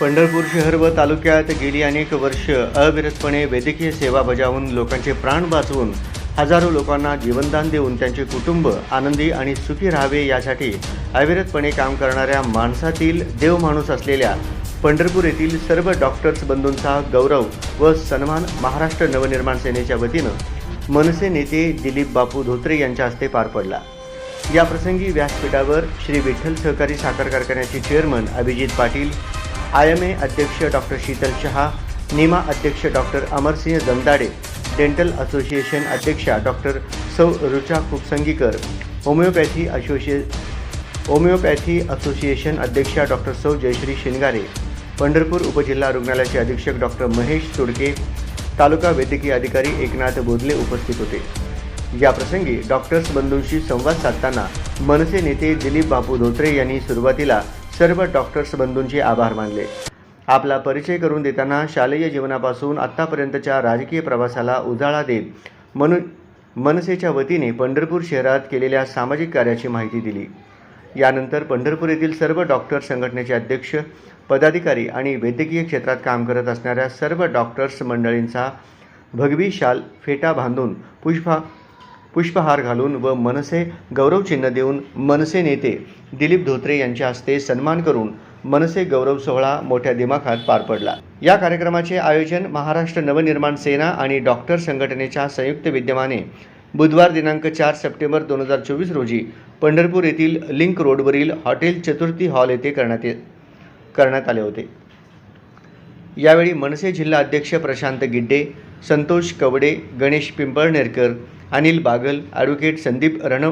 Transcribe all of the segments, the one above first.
पंढरपूर शहर व तालुक्यात गेली अनेक वर्ष अविरतपणे वैद्यकीय सेवा बजावून लोकांचे प्राण वाचवून हजारो लोकांना जीवनदान देऊन त्यांचे कुटुंब आनंदी आणि सुखी राहावे यासाठी अविरतपणे काम करणाऱ्या माणसातील देव माणूस असलेल्या पंढरपूर येथील सर्व डॉक्टर्स बंधूंचा गौरव व सन्मान महाराष्ट्र नवनिर्माण सेनेच्या वतीनं मनसे नेते दिलीप बापू धोत्रे यांच्या हस्ते पार पडला. याप्रसंगी व्यासपीठावर श्री विठ्ठल सहकारी साखर कारखान्याचे chairman Abhijit Patil I M A अध्यक्ष डॉक्टर शीतल शहा निमा अध्यक्ष doctor Amarsinh Jamdade dental association अध्यक्षा डॉक्टर सौ Rucha Khupsangikar homeopathy असोसिए homeopathy association अध्यक्षा डॉक्टर सौ जयश्री शिंगारे पंढरपूर उपजिल्हा रुग्णालयाचे अधीक्षक डॉक्टर महेश तुडके तालुका वैद्यकीय अधिकारी एकनाथ बोधले उपस्थित होते. याप्रसंगी डॉक्टर्स बंधूंशी संवाद साधताना मनसे नेते दिलीप बापू धोत्रे यांनी सुरुवातीला सर्व डॉक्टर्स बंधूंचे आभार मानले. आपला परिचय करून देताना शालेय जीवनापासून आत्तापर्यंतच्या राजकीय प्रवासाला उजाळा देत मनु मनसेच्या वतीने पंढरपूर शहरात केलेल्या सामाजिक कार्याची माहिती दिली. यानंतर पंढरपूर येथील सर्व डॉक्टर संघटनेचे अध्यक्ष पदाधिकारी आणि वैद्यकीय क्षेत्रात काम करत असणाऱ्या सर्व डॉक्टर्स मंडळींचा भगवी शाल फेटा बांधून पुष्पा पुष्पहार घालून व मनसे गौरवचिन्ह देऊन मनसे नेते दिलीप धोत्रे यांच्या हस्ते सन्मान करून मनसे गौरव सोहळा मोठ्या दिमाखात पार पडला. या कार्यक्रमाचे आयोजन महाराष्ट्र नवनिर्माण सेना आणि डॉक्टर संघटनेच्या संयुक्त विद्यमाने बुधवार दिनांक चार सप्टेंबर दोन हजार चोवीस रोजी पंढरपूर येथील लिंक रोडवरील हॉटेल चतुर्थी हॉल येथे करण्यात ये करण्यात आले होते. यावेळी मनसे जिल्हा अध्यक्ष प्रशांत गिड्डे संतोष कवडे गणेश पिंपळनेरकर अनिल बागल ॲडव्होकेट संदीप रण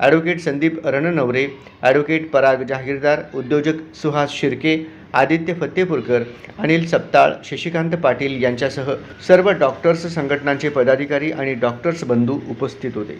ॲडव्होकेट संदीप रणनवरे ॲडव्होकेट पराग जहागीरदार उद्योजक सुहास शिर्के आदित्य फत्तेपूरकर अनिल सप्ताळ शशिकांत पाटील यांच्यासह सर्व डॉक्टर्स संघटनांचे पदाधिकारी आणि डॉक्टर्स बंधू उपस्थित होते.